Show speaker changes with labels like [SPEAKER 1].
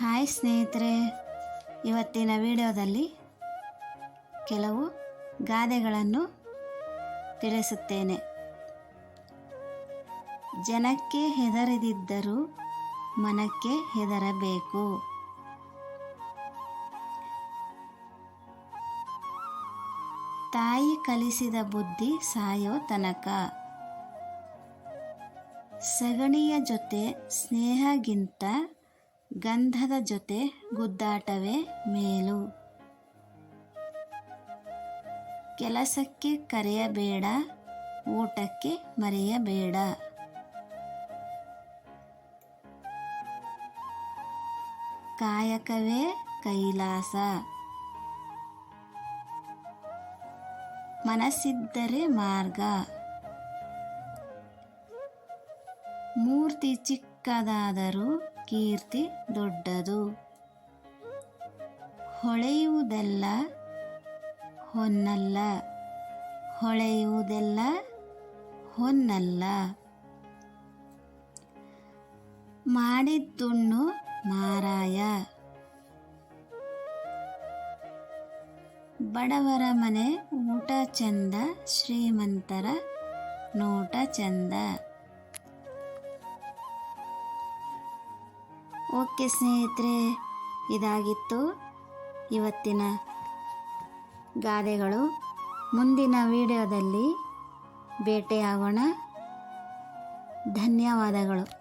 [SPEAKER 1] Hi ಸ್ನೇಹಿತರೆ, ಇವತ್ತಿನ ವಿಡಿಯೋದಲ್ಲಿ ಕೆಲವು ಗಾದೆಗಳನ್ನು ತಿಳಿಸುತ್ತೇನೆ. ಜನಕ್ಕೆ ಹೆದರಿದಿದ್ದರೂ ಮನಕ್ಕೆ ಹೆದರಬೇಕು. ತಾಯಿ ಕಲಿಸಿದ ಬುದ್ಧಿ ಸಾಯೋ ತನಕ. ಸಗಣಿಯ ಜೊತೆ ಸ್ನೇಹಗಿಂತ ಗಂಧದ ಜೊತೆ ಗುದ್ದಾಟವೇ ಮೇಲು. ಕೆಲಸಕ್ಕೆ ಕರೆಯಬೇಡ ಊಟಕ್ಕೆ ಮರೆಯಬೇಡ. ಕಾಯಕವೇ ಕೈಲಾಸ. ಮನಸ್ಸಿದ್ದರೆ ಮಾರ್ಗ. ಮೂರ್ತಿ ಚಿಕ್ಕದಾದರೂ ಕೀರ್ತಿ ದೊಡ್ಡದು. ಹೊಳೆಯುವುದೆಲ್ಲ ಹೊನ್ನಲ್ಲ. ಹೊಳೆಯುವುದೆಲ್ಲ ಹೊನ್ನಲ್ಲ. ಮಾಡಿದ್ದುಣ್ಣು ಮಾರಾಯ. ಬಡವರ ಮನೆ ಊಟ ಚಂದ, ಶ್ರೀಮಂತರ ನೋಟ ಚಂದ. ಓಕೆ ಸ್ನೇಹಿತರೆ ಇದಾಗಿತ್ತು ಇವತ್ತಿನ ಗಾದೆಗಳು. ಮುಂದಿನ ವಿಡಿಯೋದಲ್ಲಿ ಭೇಟಿಯಾಗೋಣ. ಧನ್ಯವಾದಗಳು.